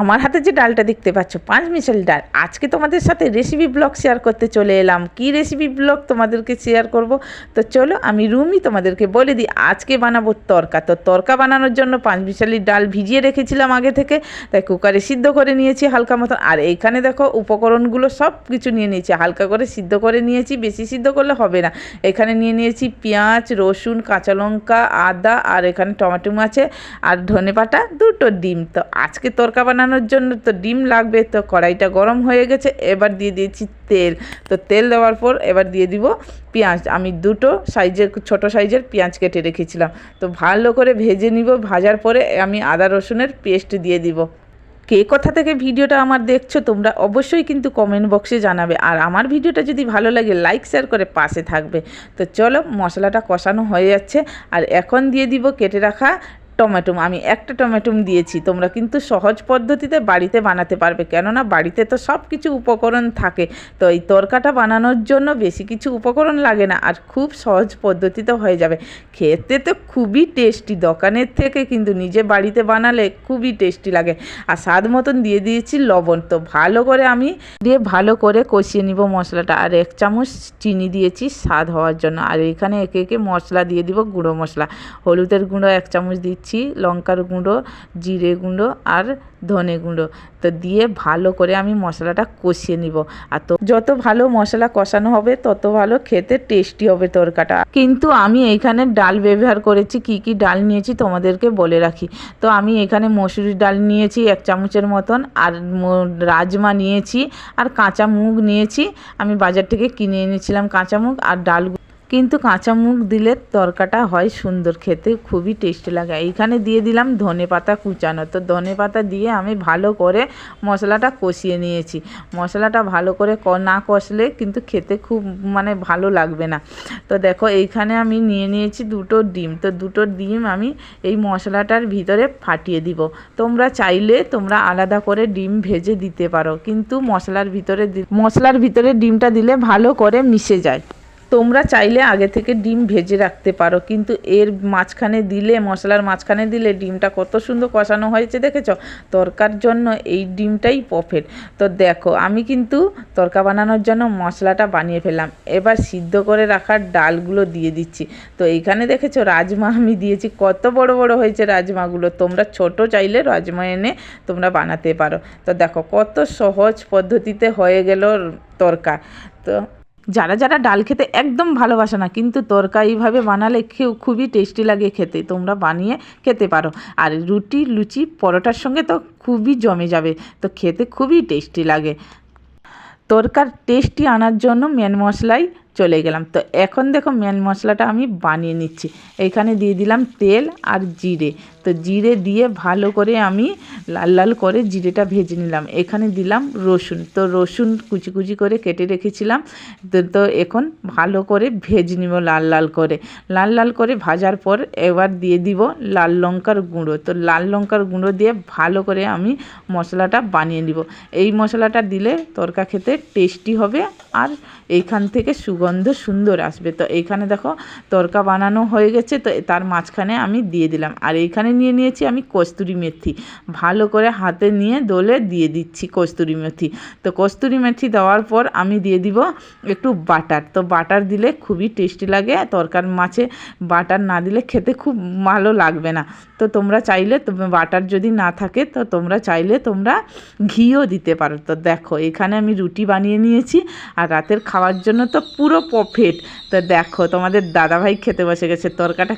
আমার হাতে যে ডালটা দেখতে পাচ্ছ, পাঁচ মিশাল ডাল। আজকে তোমাদের সাথে রেসিপি ব্লগ শেয়ার করতে চলে এলাম। কি রেসিপি ব্লগ তোমাদেরকে শেয়ার করব? তো চলো আমি রুমি তোমাদেরকে বলে দিই, আজকে বানাবো তরকা। তো তরকা বানানোর জন্য পাঁচ মিশালি ডাল ভিজিয়ে রেখেছিলাম আগে থেকে, তাই কুকারে সিদ্ধ করে নিয়েছি হালকা মতন। আর এইখানে দেখো উপকরণগুলো সব কিছু নিয়ে নিয়েছি, হালকা করে সিদ্ধ করে নিয়েছি, বেশি সিদ্ধ করলে হবে না। এখানে নিয়ে নিয়েছি পেঁয়াজ, রসুন, কাঁচা লঙ্কা, আদা, আর এখানে টমেটো আছে, আর ধনে পাতা দুটো ডিম। তো আজকে তরকা বানানোর জন্য তো ডিম লাগবে, তো কড়াইটা গরম হয়ে গেছে, এবার দিয়ে দিয়েছি তেল। তো তেল দেওয়ার পর এবার দিয়ে দিব পেঁয়াজ। আমি দুটো সাইজের, ছোট সাইজের পেঁয়াজ কেটে রেখেছিলাম। তো ভালো করে ভেজে নিব, ভাজার পরে আমি আদা রসুনের পেস্ট দিয়ে দিব। কে কথা থেকে ভিডিওটা আমার দেখছ, তোমরা অবশ্যই কিন্তু কমেন্ট বক্সে জানাবে। আর আমার ভিডিওটা যদি ভালো লাগে, লাইক, শেয়ার করে পাশে থাকবে। তো চলো, মশলাটা কষানো হয়ে যাচ্ছে। আর এখন দিয়ে দিব কেটে রাখা টমেটো আমি একটা টমেটো দিয়েছি, তোমরা কিন্তু সহজ পদ্ধতিতে বাড়িতে বানাতে পারবে, কেননা বাড়িতে তো সব কিছু উপকরণ থাকে, তো এই তরকাটা বানানোর জন্য বেশি কিছু উপকরণ লাগে না, আর খুব সহজ পদ্ধতিতে হয়ে যাবে। খেতে তো খুবই টেস্টি, দোকানের থেকে কিন্তু নিজে বাড়িতে বানালে খুবই টেস্টি লাগে, আর স্বাদ মতন দিয়ে দিয়েছি লবণ, তো ভালো করে আমি দিয়ে ভালো করে কষিয়ে নিব মশলাটা, আর এক চামচ চিনি দিয়েছি স্বাদ হওয়ার জন্য, আর এখানে একে একে মশলা দিয়ে দিব গুঁড়ো মশলা, হলুদের গুঁড়ো এক চামচ দিচ্ছি লঙ্কার গুঁড়ো, জিরে গুঁড়ো আর ধনে গুঁড়ো। তো দিয়ে ভালো করে আমি মশলাটা কষিয়ে নিব। আর তো যত ভালো মশলা কষানো হবে, তত ভালো খেতে টেস্টি হবে তরকাটা। কিন্তু আমি এইখানে ডাল ব্যবহার করেছি, কি কি ডাল নিয়েছি তোমাদেরকে বলে রাখি। তো আমি এখানে মসুরির ডাল নিয়েছি এক চামচের মতন, আর রাজমা নিয়েছি, আর কাঁচা মুগ নিয়েছি। আমি বাজার থেকে কিনে এনেছিলাম কাঁচা মুগ আর ডাল কিন্তু কাঁচা মুগ দিলে তরকাটা হয় সুন্দর, খেতে খুবই টেস্টি লাগে। এইখানে দিয়ে দিলাম ধনে পাতা কুচানো। তো ধনে পাতা দিয়ে আমি ভালো করে মশলাটা কষিয়ে নিয়েছি। মশলাটা ভালো করে না কষলে কিন্তু খেতে খুব মানে ভালো লাগবে না। তো দেখো, এইখানে আমি নিয়ে নিয়েছি দুটো ডিম। তো দুটো ডিম আমি এই মশলাটার ভিতরে ফাটিয়ে দিব। তোমরা চাইলে তোমরা আলাদা করে ডিম ভেজে দিতে পারো। কিন্তু মশলার ভিতরে মশলার ভিতরে ডিমটা দিলে ভালো করে মিশে যায়। তোমরা চাইলে আগে থেকে ডিম ভেজে রাখতে পারো, কিন্তু এর মাঝখানে দিলে, মশলার মাঝখানে দিলে ডিমটা কত সুন্দর কষানো হয়েছে দেখেছ? তরকার জন্য এই ডিমটাই পফেট তো দেখো, আমি কিন্তু তরকা বানানোর জন্য মশলাটা বানিয়ে ফেললাম। এবার সিদ্ধ করে রাখার ডালগুলো দিয়ে দিচ্ছি। তো এইখানে দেখেছ রাজমা আমি দিয়েছি। কত বড় বড় হয়েছে রাজমাগুলো। তোমরা ছোট চাইলে রাজমা এনে তোমরা বানাতে পারো। তো দেখো, কত সহজ পদ্ধতিতে হয়ে গেল তরকা। তো যারা যারা ডাল খেতে একদম ভালোবাসে না, কিন্তু তরকা এইভাবে বানালে খেয়েও খুবই টেস্টি লাগে খেতে। তোমরা বানিয়ে খেতে পারো। আর রুটি, লুচি, পরোটার সঙ্গে তো খুবই জমে যাবে, তো খেতে খুবই টেস্টি লাগে। তরকার টেস্টি আনার জন্য মেন মশলাই চলে গেলাম। তো এখন দেখো মেন মশলাটা আমি বানিয়ে নিচ্ছি। এখানে দিয়ে দিলাম তেল আর জিরে। তো জিরে দিয়ে ভালো করে আমি লাল লাল করে জিরেটা ভেজে নিলাম। এখানে দিলাম রসুন। তো রসুন কুচি কুচি করে কেটে রেখেছিলাম। তো এখন ভালো করে ভেজে নিব লাল লাল করে। লাল লাল করে ভাজার পর এবার দিয়ে দিব লাল লঙ্কার গুঁড়ো। তো লাল লঙ্কার গুঁড়ো দিয়ে ভালো করে আমি মশলাটা বানিয়ে নিব। এই মশলাটা দিলে তরকা খেতে টেস্টি হবে আর এইখান থেকে সুগন্ধ সুন্দর আসবে। তো এইখানে দেখো তরকা বানানো হয়ে গেছে। তো তার মাঝখানে আমি দিয়ে দিলাম। আর এইখানে নিয়ে নিয়েছি, আমি কস্তুরি মেথি। ভালো করে হাতে নিয়ে দোলে দিয়ে দিচ্ছি কস্তুরি মেথি। তো কস্তুরি মেথি দেওয়ার পর আমি দিয়ে দিব একটু বাটার। তো বাটার দিলে খুবই টেস্টি লাগে, তরকার মাছে বাটার না দিলে খেতে খুব ভালো লাগবে না। তো তোমরা চাইলে বাটার যদি না থাকে, তো তোমরা চাইলে তোমরা ঘিও দিতে পারো। তো দেখো, এখানে আমি রুটি বানিয়ে নিয়েছি আর রাতের খাওয়ার জন্য তো পুরো পফেট। তো দেখো, তোমাদের দাদাভাই খেতে বসে গেছে, তরকাটা